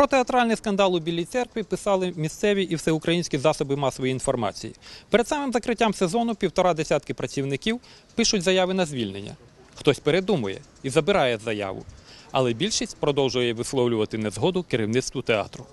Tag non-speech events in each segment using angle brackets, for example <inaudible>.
Про театральний скандал у Білій церкві писали місцеві і всеукраїнські засоби масової інформації. Перед самим закриттям сезону півтора десятки працівників пишуть заяви на звільнення. Хтось передумує і забирає заяву. Але більшість продовжує висловлювати незгоду керівництву театру.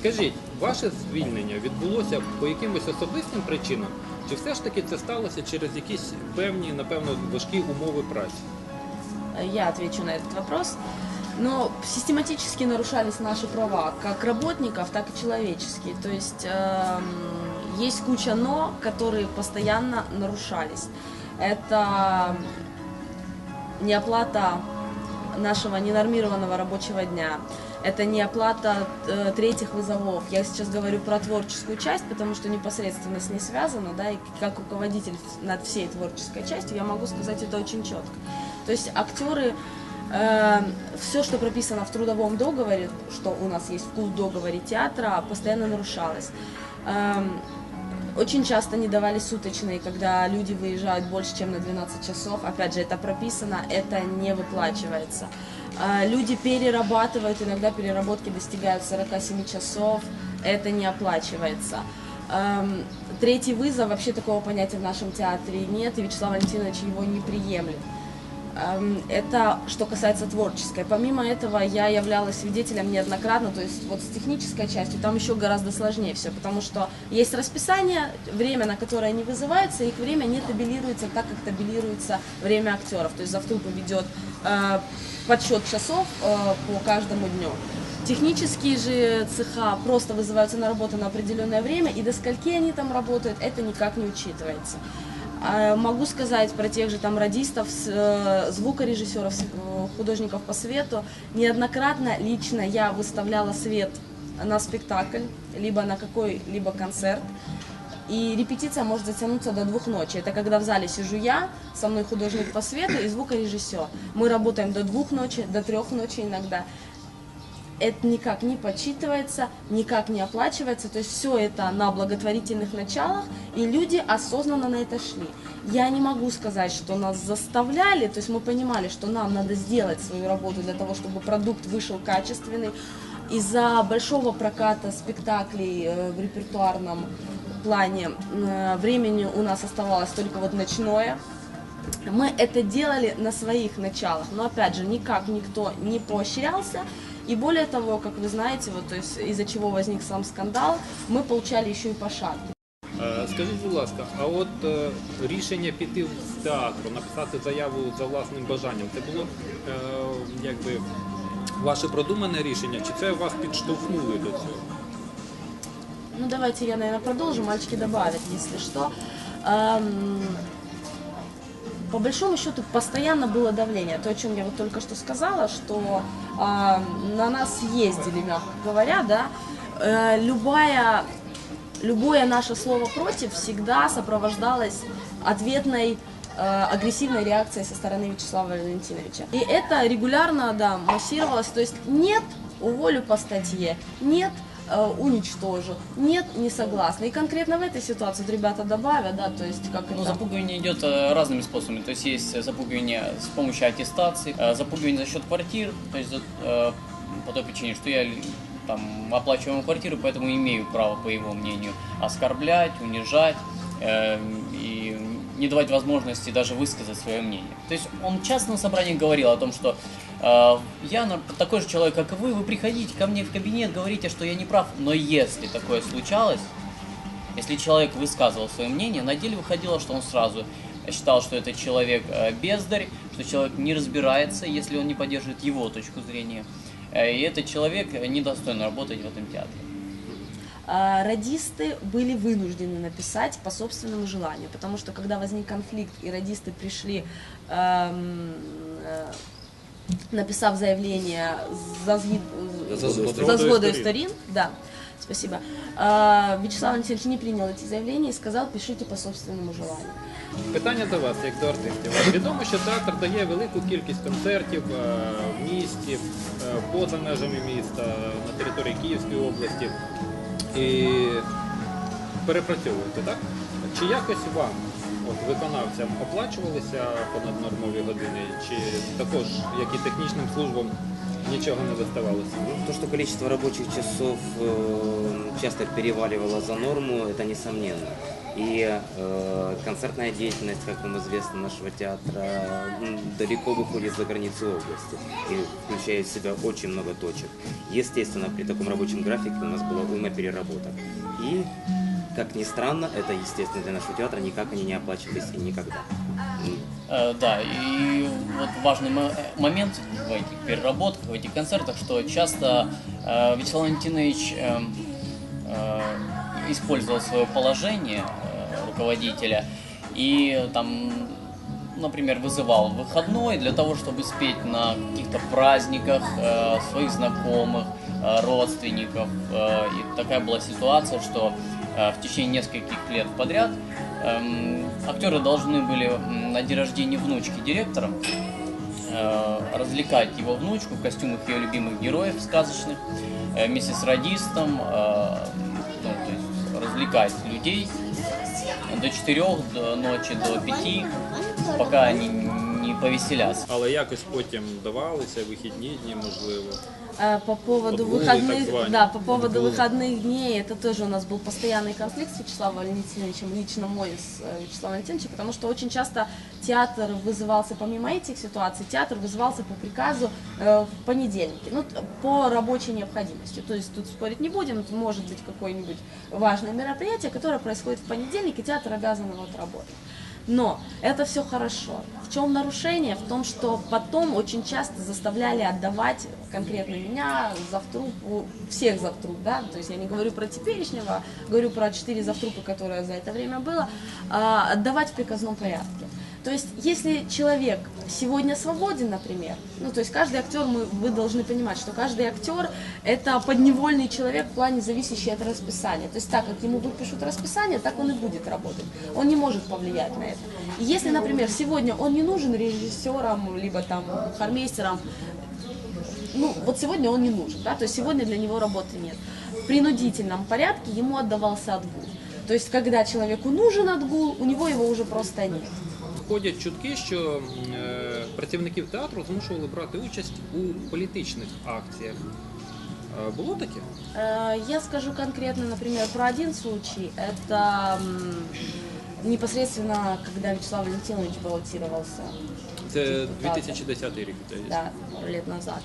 Скажіть, ваше звільнення відбулося по якимось особистим причинам, чи все ж таки це сталося через якісь певні, напевно, важкі умови праці? Я отвечу на этот вопрос. Но систематически нарушались наши права, как работников, так и человеческие. То есть эм, есть куча «но», которые постоянно нарушались. Это неоплата нашего ненормированного рабочего дня, это неоплата э, третьих вызовов. Я сейчас говорю про творческую часть, потому что непосредственно с ней связано, да, и как руководитель над всей творческой частью я могу сказать это очень четко. То есть актеры все, что прописано в трудовом договоре, что у нас есть в договоре театра, постоянно нарушалось. Эм, Очень часто не давали суточные, когда люди выезжают больше, чем на 12 часов. Опять же, это прописано, это не выплачивается. Э, Люди перерабатывают, иногда переработки достигают 47 часов, это не оплачивается. Эм, Третий вызов, вообще такого понятия в нашем театре нет, и Вячеслав Валентинович его не приемлет. Это что касается творческой. Помимо этого, я являлась свидетелем неоднократно, то есть вот с технической частью там еще гораздо сложнее все, потому что есть расписание, время, на которое они вызываются, их время не табелируется так, как табелируется время актеров. То есть завтрупа ведет э, подсчет часов э, по каждому дню. Технические же цеха просто вызываются на работу на определенное время, и до скольки они там работают, это никак не учитывается. А, Могу сказать про тех же там радистов, э, звукорежиссеров, э, художников по свету. Неоднократно лично я выставляла свет на спектакль, либо на какой-либо концерт. И репетиция может затянуться до двух ночи. Это когда в зале сижу я, со мной художник по свету и звукорежиссер. Мы работаем до двух ночи, до трех ночи иногда это никак не подсчитывается, никак не оплачивается. То есть все это на благотворительных началах, и люди осознанно на это шли. Я не могу сказать, что нас заставляли, то есть мы понимали, что нам надо сделать свою работу для того, чтобы продукт вышел качественный. Из-за большого проката спектаклей э, в репертуарном плане э, времени у нас оставалось только вот ночное, мы это делали на своих началах, но опять же никак никто не поощрялся. И более того, как вы знаете, вот, то есть из-за чего возник сам скандал, мы получали еще и пошатки. Е, Скажіть, будь ласка, а от е, рішення піти з театру, написати заяву за власним бажанням, це було е, якби ваше продумане рішення, чи це вас підштовхнули до цього? Ну давайте я, наверное, продолжу, мальчики добавят, если что. Эм, по большому счету постоянно было давление. То, о чем я вот только что сказала, что а, на нас ездили, мягко говоря, да. Э, любая, любое наше слово против всегда сопровождалось ответной э, агрессивной реакцией со стороны Вячеслава Валентиновича. И это регулярно, да, массировалось. То есть нет, уволю по статье, нет, э, уничтожу, нет, не согласна. И конкретно в этой ситуации, вот ребята добавят, да, то есть как Ну, это... запугивание идет э, разными способами. То есть есть э, запугивание с помощью аттестации, запугивание за счет квартир, то есть по той причине, что я там оплачиваю квартиру, поэтому имею право, по его мнению, оскорблять, унижать э, и не давать возможности даже высказать свое мнение. То есть он в частном собрании говорил о том, что э, я на- такой же человек, как и вы, вы приходите ко мне в кабинет, говорите, что я не прав, но если такое случалось, если человек высказывал свое мнение, на деле выходило, что он сразу считал, что это человек э, бездарь, что человек не разбирается, если он не поддерживает его точку зрения. Э, И этот человек недостоин работать в этом театре. А, радисты были вынуждены написать по собственному желанию, потому что когда возник конфликт и радисты пришли, эм, э, написав заявление за, зги- За згодою за згодою сторін. сторін, да, спасибо, А, Вячеслав Валентинович не принял эти заявления и сказал, пишите по собственному желанию. Питання до вас, як до артистів. Відомо, що театр дає велику кількість концертів е, в місті, е, поза межами міста, на території Київської області. І перепрацьовуєте, так? Чи якось вам, от виконавцям, оплачувалися понаднормові години, чи також, як і технічним службам, нічого не доставалося. Ну, то, что количество рабочих часов э, часто переваливало за норму, это несомненно. И э, концертная деятельность, как вам известно, нашего театра далеко выходит за границы области и включает в себя очень много точек. Естественно, при таком рабочем графике у нас была уйма переработок. И, как ни странно, это, естественно, для нашего театра никак они не оплачивались и никогда. Э, Да, и вот важный мо- момент в этих переработках, в этих концертах, что часто э, Вячеслав Валентинович э, э, использовал свое положение э, руководителя и там, например, вызывал выходной для того, чтобы спеть на каких-то праздниках э, своих знакомых, э, родственников. И такая была ситуация, что в течение нескольких лет подряд эм, актеры должны были на день рождения внучки директора развлекать его внучку в костюмах ее любимых героев сказочных э, вместе с радистом, развлекать людей до 4 до ночи, до 5, пока они не повеселятся. Але якось потім давалися вихідні дні, можливо. Э, По поводу Отгулы, выходных, да, по поводу Отгулы. выходных дней, это тоже у нас был постоянный конфликт с Вячеславом Валентиновичем, лично мой с э, Вячеславом Валентиновичем, потому что очень часто театр вызывался, помимо этих ситуаций, театр вызывался по приказу э, в понедельники, ну, по рабочей необходимости. То есть тут спорить не будем, может быть какое-нибудь важное мероприятие, которое происходит в понедельник, и театр обязан его отработать. Но это все хорошо. В чем нарушение? В том, что потом очень часто заставляли отдавать конкретно меня, завтрупу, всех завтруп, да, то есть я не говорю про теперешнего, говорю про четыре завтрупы, которые за это время было, а, отдавать в приказном порядке. То есть, если человек сегодня свободен, например, ну, то есть каждый актер, мы, вы должны понимать, что каждый актер это подневольный человек в плане зависящий от расписания. То есть так, как ему выпишут расписание, так он и будет работать. Он не может повлиять на это. И если, например, сегодня он не нужен режиссером, либо там хармейстером, ну, вот сегодня он не нужен, да, то есть сегодня для него работы нет. В принудительном порядке ему отдавался отгул. То есть, когда человеку нужен отгул, у него его уже просто нет. Ходять чутки, що е, працівників театру змушували брати участь у політичних акціях. Е, Було таке? Э, Я скажу конкретно, например, про один случай. Это м, непосредственно, когда Вячеслав Валентинович баллотировался Це 2010 рік. здається. да, лет назад.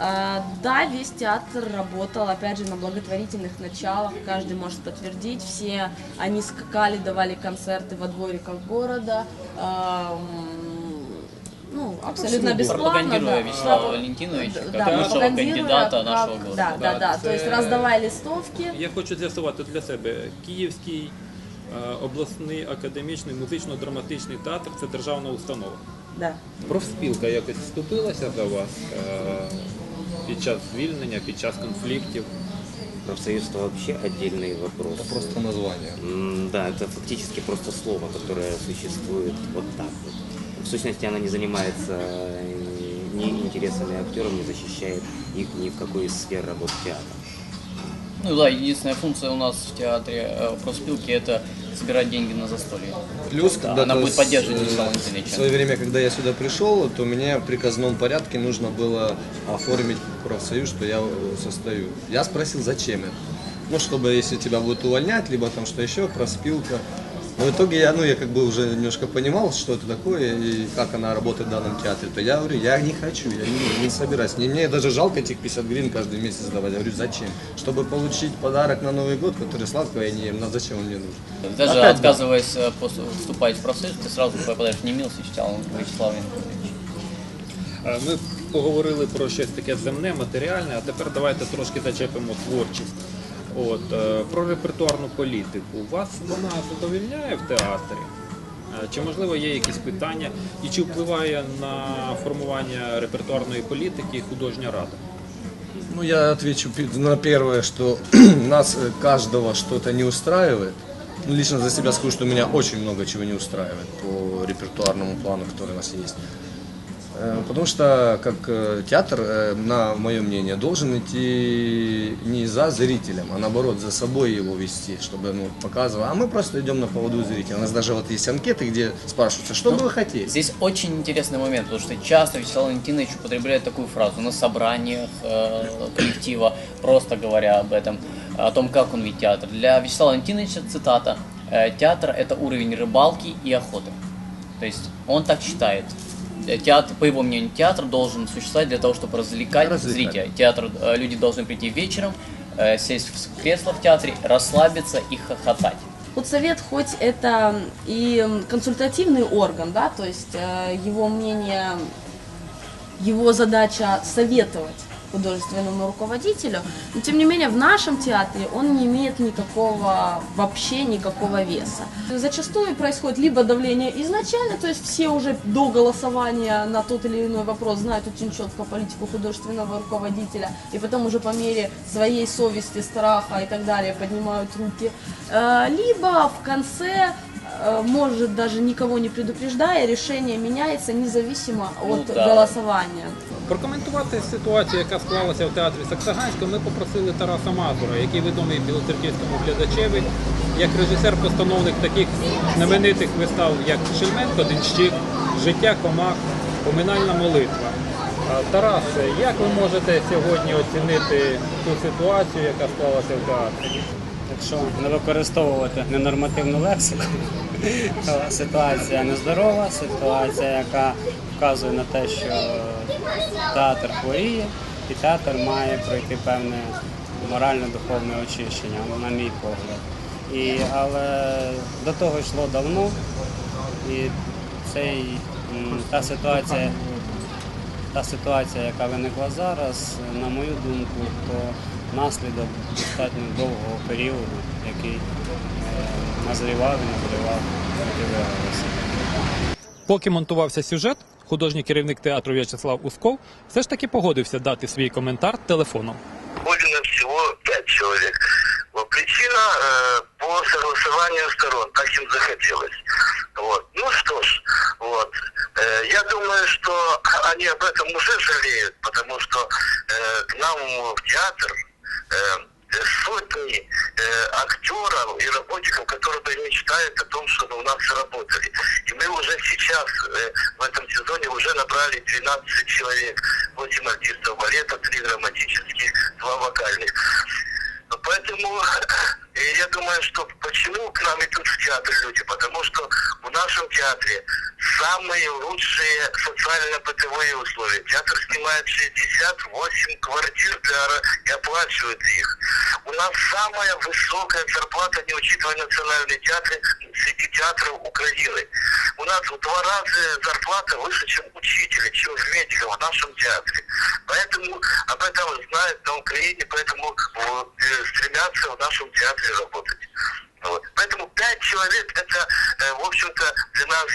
А, Да, весь театр работал, опять же, на благотворительных началах, каждый может подтвердить, все они скакали, давали концерты во двориках города, а, м, ну, абсолютно бесплатно. Пропагандируя да. Вячеслава Пропа- Валентиновича Да, как да, лучшего пропагандируя, кандидата как- нашего города. Да, да, да, то есть Це- раздавай листовки. Я хочу з'ясувати для себе Київський е, обласний академічний музично-драматичний театр це державна установа. Да. Профспілка якось вступилася за вас е, під час звільнення, під час конфліктів. Профсоюз это вообще отдельный вопрос. Это просто название. М, Да, это фактически просто слово, которое существует вот так вот. В сущности, она не занимается э, ни интересами актеров, не защищает их ни в какой из сфер работы театра. Ну да, единственная функция у нас в театре э, профспилки это собирать деньги на застолье. Плюс, Да, когда она будет поддерживать Вячеслава Валентиновича. В свое время, когда я сюда пришел, то мне в приказном порядке нужно было оформить профсоюз, что я состою. Я спросил, зачем это? Ну, чтобы если тебя будут увольнять, либо там что еще, проспилка. Но в итоге я, ну, я как бы уже немножко понимал, что это такое и как она работает в данном театре. То я говорю, я не хочу, я не, не собираюсь. Мне, мне даже жалко этих 50 гривен каждый месяц давать. Я говорю, зачем? Чтобы получить подарок на Новый год, который сладкого я не ем. Ну, зачем он мне нужен? Даже Опять да. отказываясь э, после- вступать в профсоюз, ты сразу попадаешь в немилость Вячеслава Вячеслава Валентиновича. Е, Ми поговорили про щось таке земне, матеріальне, а тепер давайте трошки зачепимо творчість. От, е, про репертуарну політику. Вас вона задовільняє в театрі? Е, Чи можливо є якісь питання? І чи впливає на формування репертуарної політики художня рада? Ну, я отвечу на первое, что <clears throat> нас э, каждого что-то не устраивает. Ну, лично за себя скажу, что меня очень много чего не устраивает по репертуарному плану, который у нас есть. Э, Потому что, как э, театр, э, на мое мнение, должен идти не за зрителем, а наоборот, за собой его вести, чтобы ну, показывал. А мы просто идем на поводу зрителя. У нас даже вот есть анкеты, где спрашивается, что бы вы хотели? Здесь очень интересный момент, потому что часто Вячеслав Валентинович употребляет такую фразу на собраниях э, коллектива, просто говоря об этом, о том, как он видит театр. Для Вячеслава Валентиновича, цитата, «Э, театр – это уровень рыбалки и охоты. То есть он так считает. Э, Театр, по его мнению, театр должен существовать для того, чтобы развлекать, Развлекать. зрителя. Театр, э, люди должны прийти вечером, э, сесть в кресло в театре, расслабиться и хохотать. Худсовет хоть это и консультативный орган, да, то есть э, его мнение, его задача советовать художественному руководителю, но тем не менее в нашем театре он не имеет никакого вообще никакого веса. Зачастую происходит либо давление изначально, то есть все уже до голосования на тот или иной вопрос знают очень четко политику художественного руководителя, и потом уже по мере своей совести, страха и так далее поднимают руки. Э, Либо в конце э, может даже никого не предупреждая, решение меняется независимо Ну от да. голосования. Прокоментувати ситуацію, яка склалася в театрі Саксаганського, ми попросили Тараса Мазура, який відомий білоцерківському глядачеві, як режисер-постановник таких знаменитих вистав, як Шельменко, Денщик, Життя комах, Поминальна молитва. Тарас, як ви можете сьогодні оцінити ту ситуацію, яка склалася в театрі? Якщо не використовувати ненормативну лексику, то ситуація нездорова, ситуація, яка вказує на те, що театр хворіє, і театр має пройти певне морально-духовне очищення, на мій погляд. І, але до того йшло давно, і цей, та ситуація та ситуація, яка виникла зараз, на мою думку, то наслідок достатньо довгого періоду, який е, назрівав і назрівав, поки виявилося. Поки монтувався сюжет, художній керівник театру В'ячеслав Усков все ж таки погодився дати свій коментар телефоном. Болено всего пять человек. Вот, Причина э, по согласованию сторон, так им захотелось. Вот. Ну что ж, вот. Э, я думаю, что они об этом уже жалеют, потому что э, к нам в театр э, сотни э, актеров и работников, которые мечтают о том, чтобы у нас работали. И мы уже сейчас э, в этом сезоне уже набрали 12 человек. 8 артистов балета, 3 драматических, 2 вокальных. Поэтому <laughs> э, я думаю, что почему к нам идут в театр люди? Потому что в нашем театре самые лучшие социально-бытовые условия. Театр снимает 68 квартир для, и оплачивает их. У нас самая высокая зарплата, не учитывая национальные театры, среди театров Украины. У нас в два раза зарплата выше, чем учителя, чем в медиков в нашем театре. Поэтому об этом знают на Украине, поэтому вот, стремятся в нашем театре работать. Вот. Поэтому пять человек это, э, в общем-то, для нас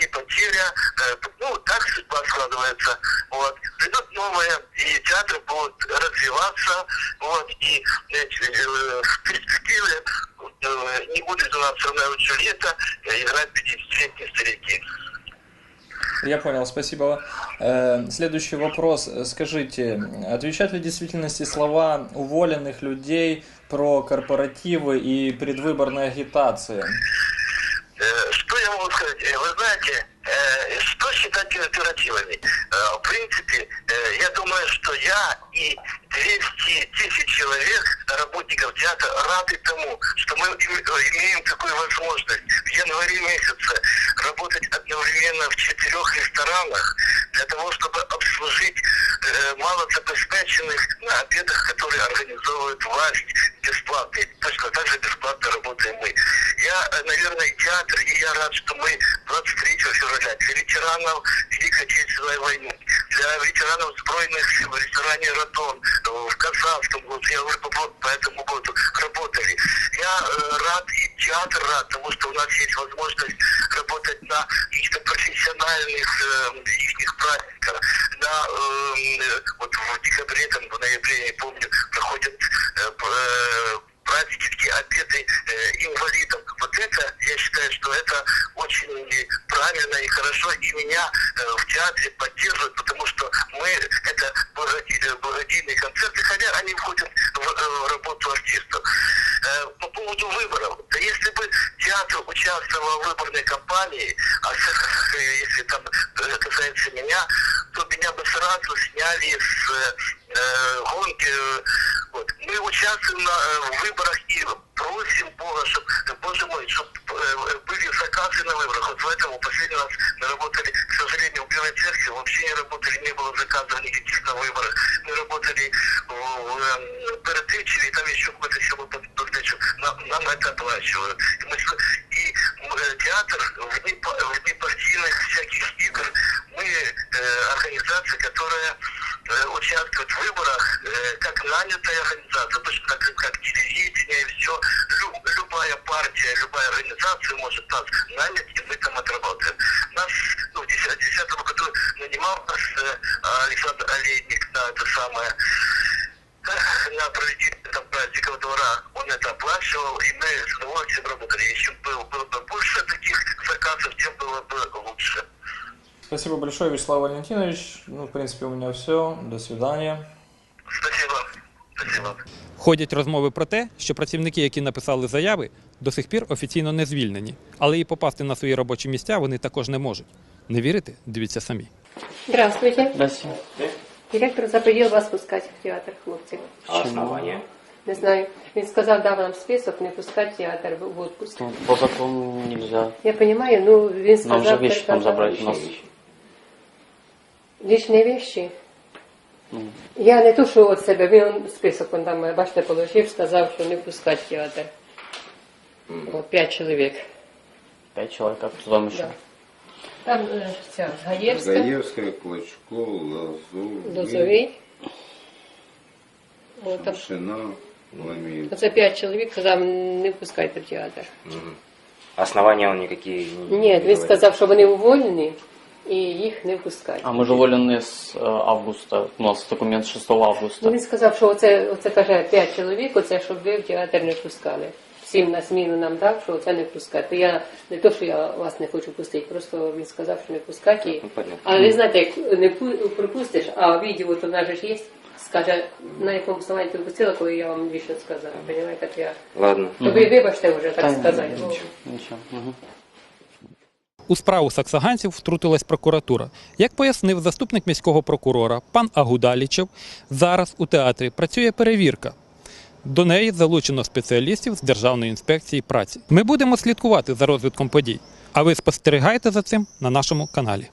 не потеря. э, Ну, так судьба складывается. Вот. Придут новые, и театр будет развиваться. Вот. И э, в перспективе э, не будет у нас Ромео Джульетта э, играть 50-летние старики. Я понял, спасибо. Э, Следующий вопрос. Скажите, отвечают ли действительности слова уволенных людей про корпоративы и предвыборные агитации? Э, Что я могу сказать? Э, Вы знаете, э, что считать кооперативами? Э, В принципе, э, я думаю, что я и 200 тысяч человек, работников театра, рады тому, что мы им- э, имеем такую возможность в январе месяце работать одновременно в четырех ресторанах для того, чтобы обслужить э, малозабеспеченных на обедах, которые организовывает власть бесплатно. Точно так же бесплатно работаем мы. Я, э, наверное, театр, и я рад, что мы 23 февраля для ветеранов Великой Отечественной войны, для ветеранов Сбройных сил в ресторане «Родон», э, в Казанском году, я по- по этому году, работали. Я э, рад, и театр рад, потому что у нас есть возможность работать на каких-то профессиональных э, их праздниках. На, э, вот в декабре, там, в ноябре, я не помню, проходят э, э, праздники, обеды э, инвалидам. Вот это, я считаю, что это очень правильно и хорошо, и меня э, в театре поддерживают, потому что мы, это благоди- благодійные концерты, хотя они входят в, э, работу артистов. Э, По поводу выборов, да если бы театр участвовал в выборной кампании, а э, если там э, касается меня, то меня бы сразу сняли с э, э, гонки. Э, Вот. Мы участвуем на, э, в выборах и просим Бога, чтобы, Боже мой, чтобы были заказы на выборах. Вот в этом последний раз мы работали, к сожалению, в Белой Церкви вообще не работали, не было заказов никаких на выборах. Мы работали в, в э, Перетычеве, там еще какой-то село под, Дачу. нам, нам это оплачивают. И, мы, и э, театр па- вне партийных всяких игр, мы э, организация, которая э, участвует в выборах э, как нанятая организация, точно так же, как телевидение и все. любая партия, любая организация может нас нанять, и мы там отработаем. Нас ну, в 2010 году нанимал нас э, Александр Олейник на это самое э, на проведение там, праздников двора. Он это оплачивал, и мы с удовольствием работали. Если бы было, было бы больше таких заказов, тем было бы лучше. Спасибо большое, Вячеслав Валентинович. Ну, в принципе, у меня все. До свидания. Спасибо. Спасибо. Ходять розмови про те, що працівники, які написали заяви, до сих пір офіційно не звільнені, але і попасти на свої робочі місця вони також не можуть. Не вірите? Дивіться самі. Здравствуйте. Здравствуйте. Директор запретил вас пускать в театр хлопців. Почему? Не знаю. Він сказав, дав нам список не пускати в театр в отпуск. Ну, По закону нельзя. Я понимаю, ну він сказав... Нам же вещи там забрать. У нас вещи. Лишні вещи? ну, Я не то, що від себе, він список он там, бачите, положив, сказав, що не пускати в театр. О, П'ять чоловік. пять человек, а кто там еще? Да. Там е, ця Гаєвська, Гаевская, Клочко, Лазу, Лозовий. О, там, Шина, Ламин. оце п'ять чоловік сказав, не пускайте в театр. Основания он никакие не Ні, не він говорит. сказав, що вони уволені і їх не впускають. А мы же уволены с э, августа. У нас документ 6 августа. Ну, Він сказав, що оце, оце каже п'ять чоловік, оце щоб ви в театр не пускали. Всім на зміну нам дав, що оце не пускати. Я не то, що я вас не хочу пустити, просто він сказав, що не пускати. І... Ну, понятно. Але ви знаєте, як не пу- пропустиш, а відео то в нас же ж є, скаже, на якому основанні ти пустила, коли я вам лично сказала. Понимаєте, як я. Ладно. То ви вибачте вже, так Да, сказати. Ничего. ничего. Мгм. У справу саксаганців втрутилась прокуратура. Як пояснив заступник міського прокурора пан Агудалічев, зараз у театрі працює перевірка. До неї залучено спеціалістів з Державної інспекції праці. Ми будемо слідкувати за розвитком подій, а ви спостерігайте за цим на нашому каналі.